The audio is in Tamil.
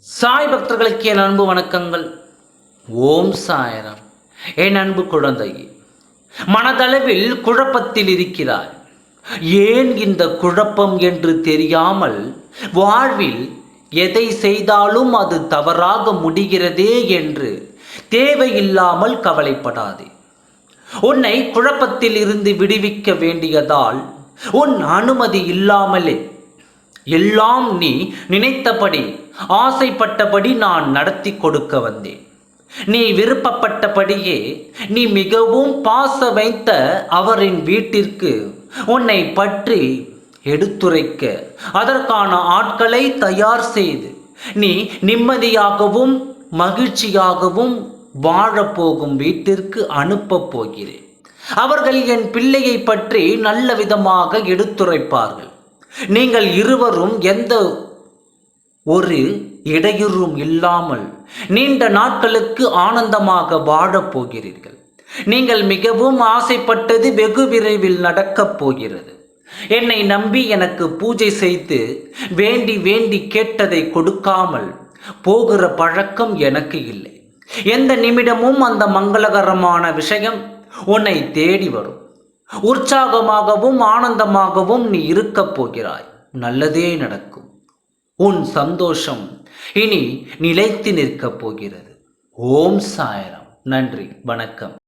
சாய் பக்தர்களுக்கு என் அன்பு வணக்கங்கள். ஓம் சாயரம். என் அன்பு குழந்தை மனதளவில் குழப்பத்தில் இருக்கிறாய். ஏன் இந்த குழப்பம் என்று தெரியாமல் வாழ்வில் எதை செய்தாலும் அது தவறாக முடிகிறதே என்று தேவையில்லாமல் கவலைப்படாதே. உன்னை குழப்பத்தில் இருந்து விடுவிக்க வேண்டியதால் உன் அனுமதி இல்லாமலே. எல்லாம் நீ நினைத்தபடி ஆசைப்பட்டபடி நான் நடத்தி கொடுக்க வந்தேன். நீ விருப்பப்பட்டபடியே நீ மிகவும் பாச வைத்த அவரின் வீட்டிற்கு உன்னை பற்றி எடுத்துரைக்க அதற்கான ஆட்களை தயார் செய்து நீ நிம்மதியாகவும் மகிழ்ச்சியாகவும் வாழப்போகும் வீட்டிற்கு அனுப்பப் போகிறேன். அவர்கள் என் பிள்ளையை பற்றி நல்ல விதமாக எடுத்துரைப்பார்கள். நீங்கள் இருவரும் எந்த ஒரு இடையூறும் இல்லாமல் நீண்ட நாட்களுக்கு ஆனந்தமாக வாழப் போகிறீர்கள். நீங்கள் மிகவும் ஆசைப்பட்டது வெகு விரைவில் நடக்கப் போகிறது. என்னை நம்பி எனக்கு பூஜை செய்து வேண்டி வேண்டி கேட்டதை கொடுக்காமல் போகிற பழக்கம் எனக்கு இல்லை. எந்த நிமிடமும் அந்த மங்களகரமான விஷயம் உன்னை தேடி வரும். உற்சாகமாகவும் ஆனந்தமாகவும் நீ இருக்கப் போகிறாய். நல்லதே நடக்கும். உன் சந்தோஷம் இனி நிலைத்து நிற்கப் போகிறது. ஓம் சாயரம். நன்றி. வணக்கம்.